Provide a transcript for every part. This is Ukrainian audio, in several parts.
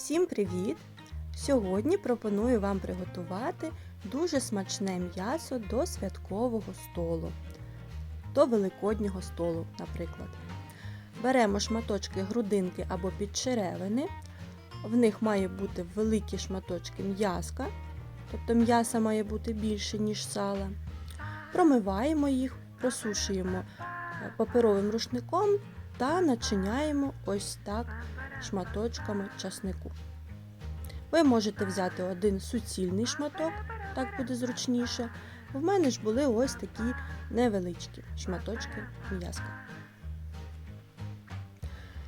Всім привіт! Сьогодні пропоную вам приготувати дуже смачне м'ясо до святкового столу, до великоднього столу, наприклад. Беремо шматочки грудинки або підчеревини. В них має бути великі шматочки м'яска, тобто м'яса має бути більше, ніж сала. Промиваємо їх, просушуємо е, паперовим рушником та начиняємо ось так шматочками часнику. Ви можете взяти один суцільний шматок, так буде зручніше. В мене ж були ось такі невеличкі шматочки м'яска.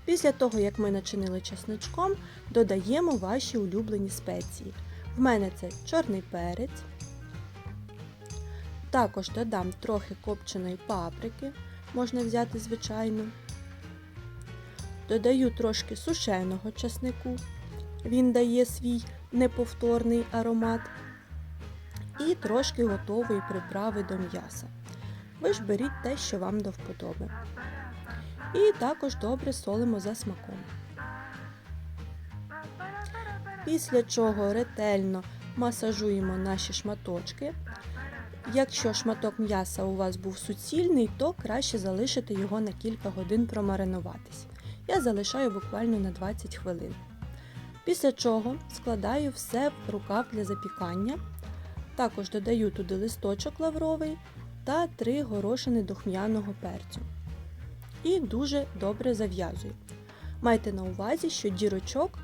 Після того, як ми начинили часничком, додаємо ваші улюблені спеції. В мене це чорний перець. Також додам трохи копченої паприки, можна взяти звичайну. Додаю трошки сушеного часнику, він дає свій неповторний аромат. І трошки готової приправи до м'яса. Ви ж беріть те, що вам до вподоби. І також добре солимо за смаком. Після чого ретельно масажуємо наші шматочки. Якщо шматок м'яса у вас був суцільний, то краще залишити його на кілька годин промаринуватись. Я залишаю буквально на 20 хвилин. Після чого складаю все в рукав для запікання. Також додаю туди листочок лавровий та 3 горошини духмяного перцю. І дуже добре зав'язую. Майте на увазі, що дірочок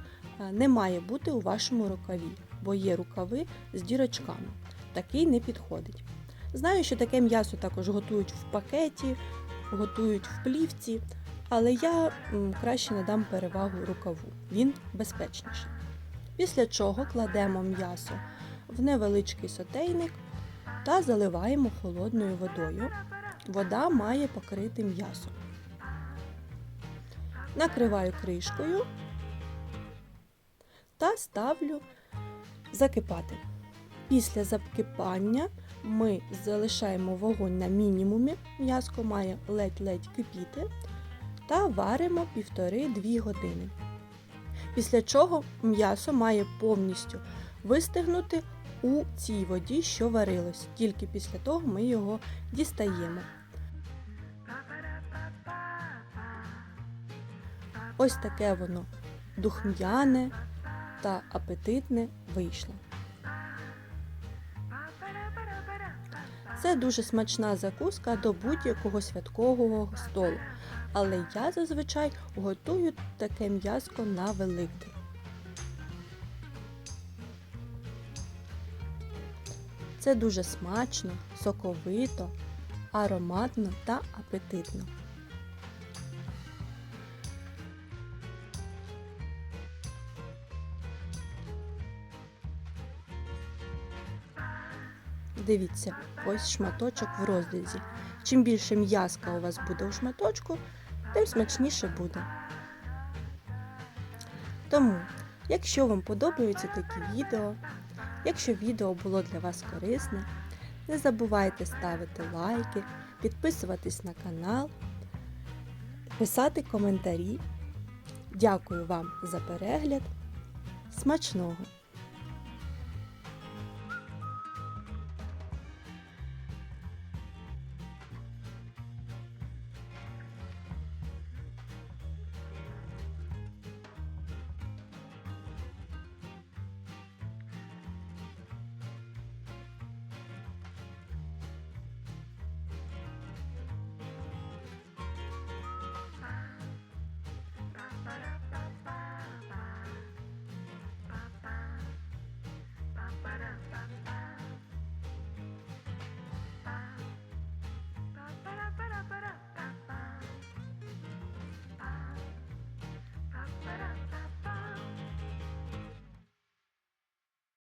не має бути у вашому рукаві, бо є рукави з дірочками. Такий не підходить. Знаю, що таке м'ясо також готують в пакеті, готують в плівці, але я краще надам перевагу рукаву, він безпечніший. Після чого кладемо м'ясо в невеличкий сотейник та заливаємо холодною водою. Вода має покрити м'ясо. Накриваю кришкою та ставлю закипати. Після закипання ми залишаємо вогонь на мінімумі, м'яско має ледь-ледь кипіти та варимо 1,5-2 години. Після чого м'ясо має повністю вистигнути у цій воді, що варилось. Тільки після того ми його дістаємо. Ось таке воно духм'яне та апетитне вийшло. Це дуже смачна закуска до будь-якого святкового столу, але я зазвичай готую таке м'язко на Великдень. Це дуже смачно, соковито, ароматно та апетитно. Дивіться, ось шматочок в розрізі. Чим більше м'язка у вас буде у шматочку, тим смачніше буде. Тому, якщо вам подобаються такі відео, якщо відео було для вас корисне, не забувайте ставити лайки, підписуватись на канал, писати коментарі. Дякую вам за перегляд. Смачного!